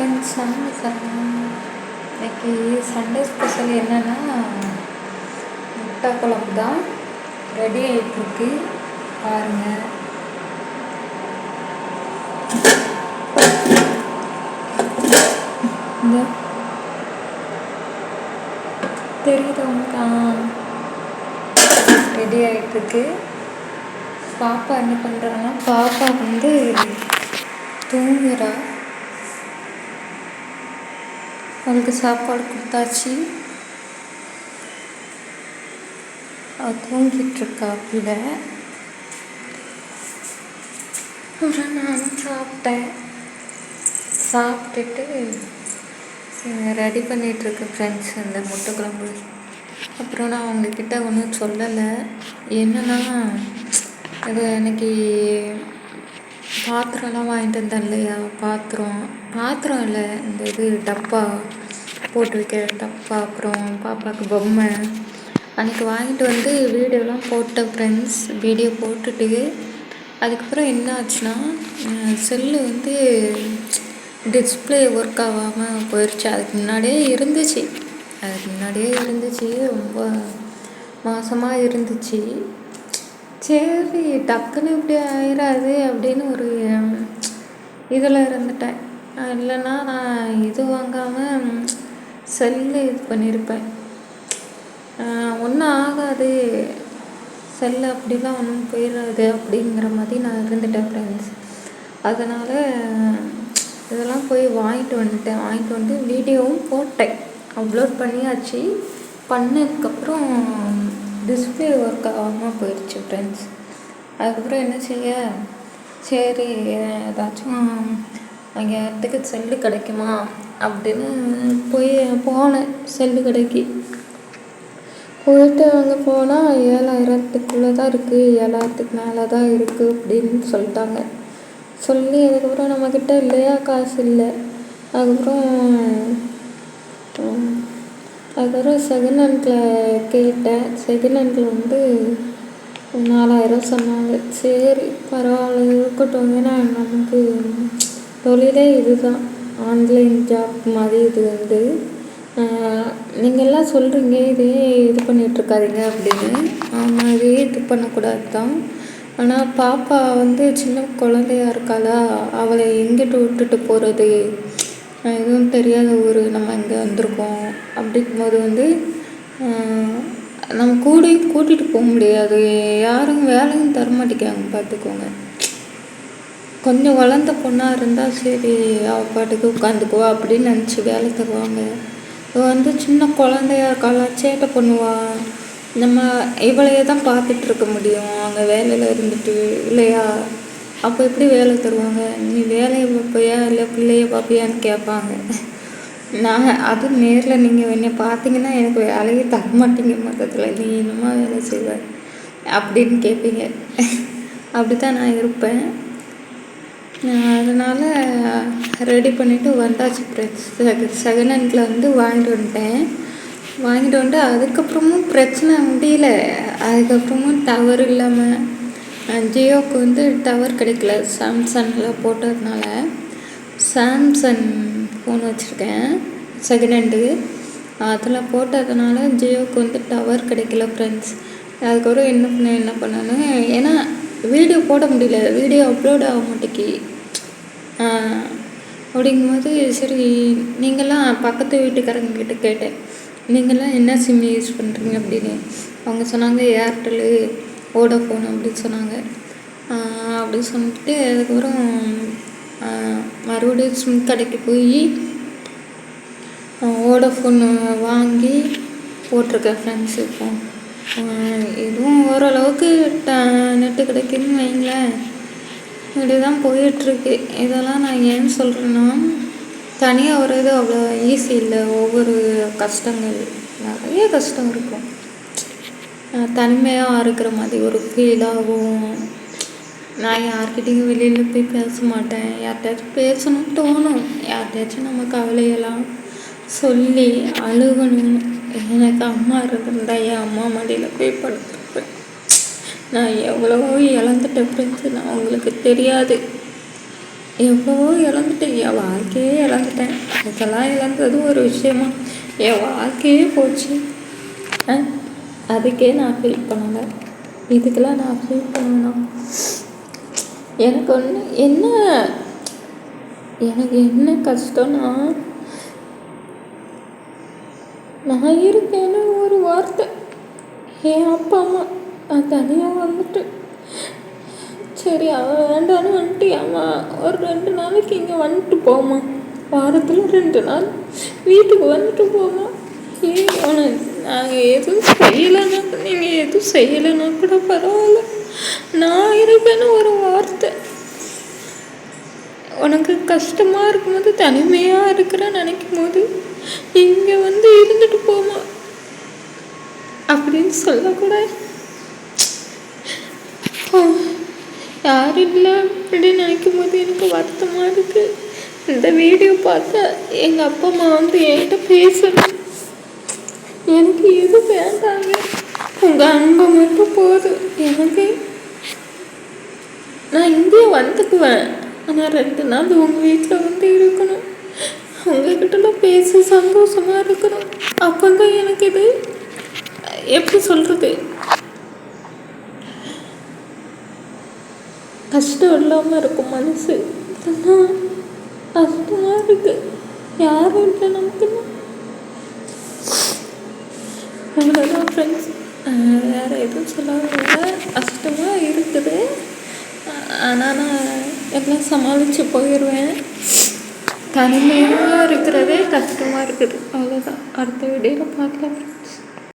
Friends வணக்கம் இன்னைக்கு Sunday special என்னென்னா முட்டை குழம்பு தான் ரெடி ஆகிட்டுருக்கு பாருங்கள் இந்த தெரியுதவங்க ரெடி ஆகிட்டுருக்கு பாப்பா என்ன பண்ணுறாங்கன்னா பாப்பா வந்து தூங்குறா. அவளுக்கு சாப்பாடு கொடுத்தாச்சு. அவள் தூங்கிட்டுருக்கா பிள்ளை அப்புறம் நானும் சாப்பிட்டேன். சாப்பிட்டுட்டு ரெடி பண்ணிகிட்ருக்கு ஃப்ரெண்ட்ஸ் இந்த முட்டை குழம்பு. அப்புறம் நான் அவங்கக்கிட்ட ஒன்றும் சொல்லலை. என்னென்னா அது இன்னைக்கு பாத்திரம்லாம் வாங்கிட்டு வந்தேன் இல்லையா? பாத்திரம். பாத்திரம் இல்லை இந்த இது டப்பா போட்டு வைக்கிற டப்பா. அப்புறம் பாப்பாவுக்கு பொம்மை. அன்றைக்கி வாங்கிட்டு வந்து வீடியோலாம் போட்டேன் ஃப்ரெண்ட்ஸ் வீடியோ போட்டுட்டு அதுக்கப்புறம் என்ன ஆச்சுன்னா செல்லு வந்து டிஸ்பிளே ஒர்க் ஆகாமல் போயிடுச்சு அதுக்கு முன்னாடியே இருந்துச்சு. அதுக்கு முன்னாடியே இருந்துச்சு. ரொம்ப மாதமாக இருந்துச்சு. சரி டக்குன்னு இப்படி ஆயிடாது அப்படின்னு ஒரு இதில் இருந்துட்டேன். இல்லைன்னா நான் இது வாங்காமல் செல்லு இது பண்ணியிருப்பேன் ஒன்றும் ஆகாது. செல்லு அப்படிலாம் ஒன்றும் போயிடாது அப்படிங்கிற மாதிரி நான் இருந்துட்டேன் ஃப்ரெண்ட்ஸ் அதனால் இதெல்லாம் போய் வாங்கிட்டு வந்துட்டேன். வாங்கிட்டு வந்து வீடியோவும் போட்டேன். அப்லோட் பண்ணியாச்சு. பண்ணதுக்கப்புறம் டிஸ்பிளே ஒர்க் ஆகாமல் போயிடுச்சு ஃப்ரெண்ட்ஸ் அதுக்கப்புறம் என்ன செய்ய? சரி ஏதாச்சும் அங்கே இடத்துக்கு செல்லு கிடைக்குமா? அப்படின்னு போய் போனேன் செல்லு கடைக்கு. போயிட்டு அங்கே போனால் ஏழாயிரத்துக்குள்ளே தான் இருக்குது ஏழாயிரத்துக்கு மேலே தான் இருக்குது அப்படின்னு சொல்லிட்டாங்க. சொல்லி அதுக்கப்புறம் நம்மக்கிட்ட இல்லையா காசு இல்லை. அதுக்கப்புறம் அதுக்கப்புறம் செகண்ட் ஹேண்டில் கேட்டேன். செகண்ட் ஹேண்டில் வந்து நாலாயிரம் சொன்னாங்க. சரி பரவாயில்ல இருக்கட்டும். ஏன்னா நமக்கு தொழிலே இதுதான். ஆன்லைன் ஜாப் மாதிரி இது வந்து. நீங்கள் எல்லாம் சொல்கிறீங்க இதே இது பண்ணிகிட்ருக்காதீங்க அப்படின்னு. ஆமாம் இதே இது பண்ணக்கூடாது தான். ஆனால் பாப்பா வந்து சின்ன குழந்தையா இருக்காளா? அவளை எங்கிட்டு விட்டுட்டு போகிறது எதுவும் தெரியாத ஊர் நம்ம இங்கே வந்திருக்கோம். அப்படிங்கும்போது வந்து நம்ம கூடயும் கூட்டிகிட்டு போக முடியாது. யாரும் வேலையும் தர மாட்டேங்க பார்த்துக்கோங்க கொஞ்சம் வளர்ந்த பொண்ணாக இருந்தால் சரி அவ பாட்டுக்கு உட்காந்துக்குவா அப்படின்னு நினச்சி வேலை தருவாங்க. இவள் வந்து சின்ன குழந்தையா இருக்காளா சேட்டை பண்ணுவா. நம்ம இவளையே தான் பார்த்துட்டு இருக்க முடியும். அங்கே வேலையில் இருந்துட்டு இல்லையா? அப்போ எப்படி வேலை தருவாங்க? நீ வேலையை பார்ப்பியா? இல்லை பிள்ளைய பார்ப்பியான்னு கேட்பாங்க. நான் அதுவும் நேரில் நீங்கள் என்னை பார்த்தீங்கன்னா எனக்கு வேலையே தர மாட்டீங்க மொத்தத்தில். நீ என்னமா வேலை செய்வ? அப்படின்னு கேட்பீங்க. அப்படி தான் நான் இருப்பேன். அதனால் ரெடி பண்ணிவிட்டு வந்தாச்சு ஃப்ரெண்ட்ஸ் செகண்ட் ஹேண்டில் வந்து வாங்கிட்டு வந்துட்டேன். வாங்கிட்டு வந்துட்டு அதுக்கப்புறமும் பிரச்சனை முடியல. அதுக்கப்புறமும் டவர் இல்லாமல் ஜியோவுக்கு வந்து டவர் கிடைக்கல. சாம்சங்கில் போட்டதுனால சாம்சங் ஃபோன் வச்சுருக்கேன். செகண்ட் ஹேண்டு அதில் போட்டதுனால ஜியோவுக்கு வந்து டவர் கிடைக்கல ஃப்ரெண்ட்ஸ் அதுக்கப்புறம் என்ன பண்ண என்ன பண்ணேன்னு ஏன்னா வீடியோ போட முடியல. வீடியோ அப்லோட் ஆக மாட்டேங்கி. அப்படிங்கும்போது சரி நீங்களாம் பக்கத்து வீட்டுக்காரங்கக்கிட்ட கேட்டேன். நீங்களாம் என்ன சிம் யூஸ் பண்ணுறீங்க அப்படின்னு. அவங்க சொன்னாங்க ஏர்டெல்லு வோடாஃபோன் அப்படின்னு சொன்னாங்க. அப்படி சொல்லிட்டு அதுக்கப்புறம் மறுபடியும் சிம் கடைக்கு போய் வோடாஃபோன் வாங்கி போட்டிருக்கேன் ஃப்ரெண்ட்ஸ் இப்போ. இதுவும் ஓரளவுக்கு ட நெட்டு கிடைக்குதுன்னு வைங்களேன். இப்படி தான் போயிட்டுருக்கு. இதெல்லாம் நான் ஏன் சொல்கிறேன்னா தனியாக வர்றது அவ்வளோ ஈஸி இல்லை. ஒவ்வொரு கஷ்டங்கள் நிறைய கஷ்டம் இருக்கும். தனிமையாக இருக்கிற மாதிரி ஒரு ஃபீல் ஆகும் நான் யார்கிட்டையும் வெளியில் போய் பேச மாட்டேன். யார்கிட்டயாச்சும் பேசணும்னு தோணும். யார்கிட்டயாச்சும் நம்ம கவலையெல்லாம் சொல்லி அழுகணும். எனக்கு அம்மா இருந்திருந்தா என் அம்மா மடியில் போய் படுத்துருப்பேன். நான் எவ்வளவோ இழந்துட்டேன் ஃப்ரெண்ட்ஸு நான் உங்களுக்கு தெரியாது. எவ்வளவோ இழந்துட்டேன். என் வாழ்க்கையே இழந்துட்டேன். இதெல்லாம் இழந்தது ஒரு விஷயமா. என் வாழ்க்கையே போச்சு. ஆ? அதுக்கே நான் ஃபீல் பண்ணலை. இதுக்கெல்லாம் நான் ஃபீல் பண்ணணும். எனக்கு ஒன்று என்ன? எனக்கு என்ன கஷ்டம்னா நான் இருக்கேன்னு ஒரு வார்த்தை. என் அப்பா அம்மா நான் தனியாக வந்துட்டு சரி அவன் வேண்டான்னு அவன் ஒரு ரெண்டு நாளைக்கு இங்கே வந்துட்டு போமா வாரத்தில் ரெண்டு நாள் வீட்டுக்கு வந்துட்டு போமா ஏன் அவனை நாங்கள் எதுவும் செய்யலைன்னா நீங்கள் எதுவும் செய்யலைன்னா கூட பரவாயில்ல. நான் இருப்பேன்னு ஒரு வார்த்தை. உனக்கு கஷ்டமாக இருக்கும்போது தனிமையாக இருக்கிறேன்னு நினைக்கும் போது இங்கே வந்து இருந்துட்டு போமா அப்படின்னு சொல்லக்கூட யாரும் இல்லை அப்படின்னு நினைக்கும் போது எனக்கு வருத்தமாக இருக்குது இந்த வீடியோ பார்த்தா எங்கள் அப்பா அம்மா வந்து என்கிட்ட பேசணும். எனக்கு எது வேண்டாங்க. உங்கள் அன்பை மட்டும் போதும். எனக்கு நான் இங்கே வந்துக்குவேன். ஆனால் ரெண்டு நாள் உங்கள் வீட்டில் வந்து இருக்கணும். உங்ககிட்டலாம் பேசி சந்தோஷமாக இருக்கணும். அப்போ தான் எனக்கு இது எப்படி சொல்கிறது கஷ்டம் இல்லாமல் இருக்கும் மனசு. இல்லைன்னா கஷ்டமாக இருக்குது யாரும் இல்லை நமக்கு அவ்வளோதான் ஃப்ரெண்ட்ஸ் வேறு எதுவும் சொல்லாத கஷ்டமாக இருக்குது. ஆனால் நான் எல்லாம் சமாளித்து போயிடுவேன் தனிமையாக இருக்கிறதே கஷ்டமாக இருக்குது. அவ்வளோதான் அடுத்த வீடியோவில் பார்க்கலாம்.